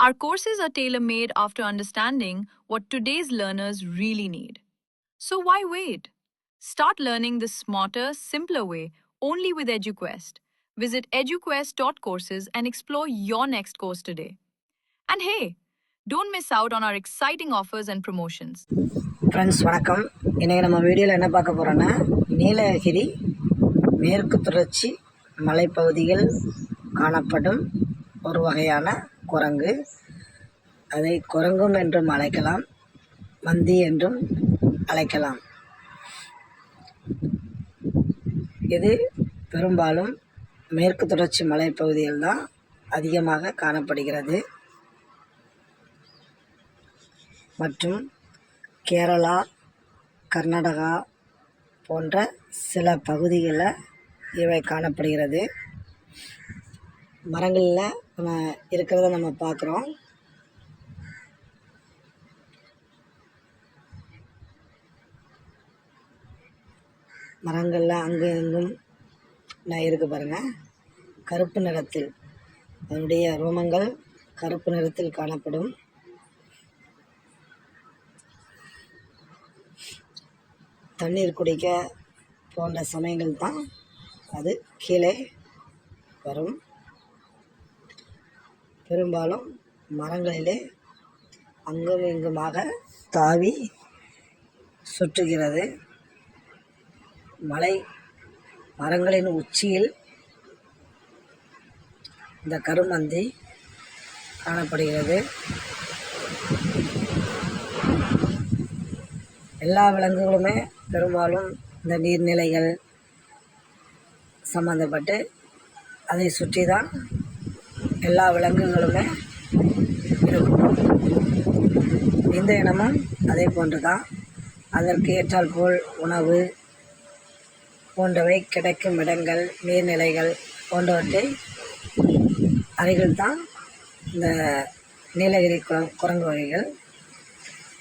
Our courses are tailor made after understanding what today's learners really need. So why wait? Start learning the smarter, simpler way only with EduQuest. Visit eduquest.courses and explore your next course today. And hey, don't miss out on our exciting offers and promotions. Friends வணக்கம் இன்றைக்கி நம்ம வீடியோவில் என்ன பார்க்க போகிறோன்னா நீலகிரி மேற்கு தொடர்ச்சி மலைப்பகுதியில் காணப்படும் ஒரு வகையான குரங்கு. அதை குரங்கும் என்றும் அழைக்கலாம் மந்தி என்றும் அழைக்கலாம். இது பெரும்பாலும் மேற்கு தொடர்ச்சி மலைப்பகுதியில் தான் அதிகமாக காணப்படுகிறது. மற்றும் கேரளா கர்நாடகா போன்ற சில பகுதிகளில் இவை காணப்படுகிறது. மரங்களில் நம்ம இருக்கிறத நம்ம பார்க்குறோம் மரங்களில் அங்கும் இங்கும் நான் இருக்கு பாருங்கள் கருப்பு நிறத்தில் அதனுடைய ரோமங்கள் கருப்பு நிறத்தில் காணப்படும். தண்ணீர் குடிக்க போன்ற சமயங்கள் தான் அது கீழே வரும். பெரும்பாலும் மரங்களிலே அங்கும் இங்குமாக தாவி சுற்றுகிறது மலை மரங்களின் உச்சியில் இந்த கருமந்தி காணப்படுகிறது. எல்லா விலங்குகளுமே பெரும்பாலும் இந்த நீர்நிலைகள் சம்மந்தப்பட்டு அதை சுற்றி தான் எல்லா விலங்குகளுமே இருக்கும். இந்த இனமும் அதே போன்று தான் அதற்கு ஏற்றால் போல் உணவு போன்றவை கிடைக்கும் இடங்கள் நீர்நிலைகள் போன்றவற்றை அருகில் தான் இந்த நீலகிரி குரங் குரங்கு வகைகள்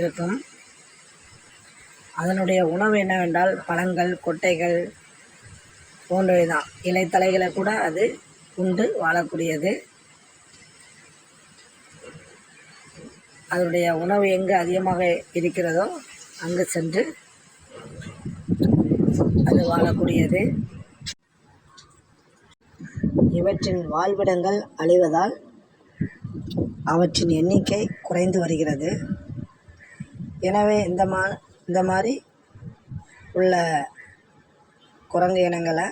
இருக்கும். அதனுடைய உணவு என்னவென்றால் பழங்கள் கொட்டைகள் போன்றவை தான் இலைத்தலைகளை கூட அது உண்டு வாழக்கூடியது. அதனுடைய உணவு எங்கே அதிகமாக இருக்கிறதோ அங்கு சென்று அது வாழக்கூடியது. இவற்றின் வாழ்விடங்கள் அழிவதால் அவற்றின் எண்ணிக்கை குறைந்து வருகிறது. எனவே இந்த மா இந்த மாதிரி உள்ள குரங்கு இனங்களை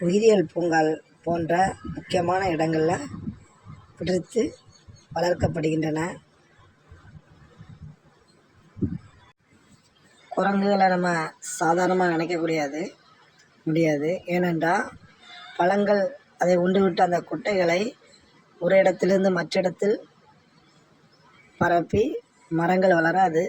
உயிரியல் பூங்கால் போன்ற முக்கியமான இடங்களில் பிடித்து வளர்க்கப்படுகின்றன. குரங்குகளை நம்ம சாதாரணமாக நினைக்கக்கூடியது முடியாது. ஏனென்றால் பழங்கள் அதை உண்டுவிட்டு அந்த குட்டைகளை ஒரு இடத்திலிருந்து மற்ற இடத்தில் பரப்பி மரங்கள் வளர அது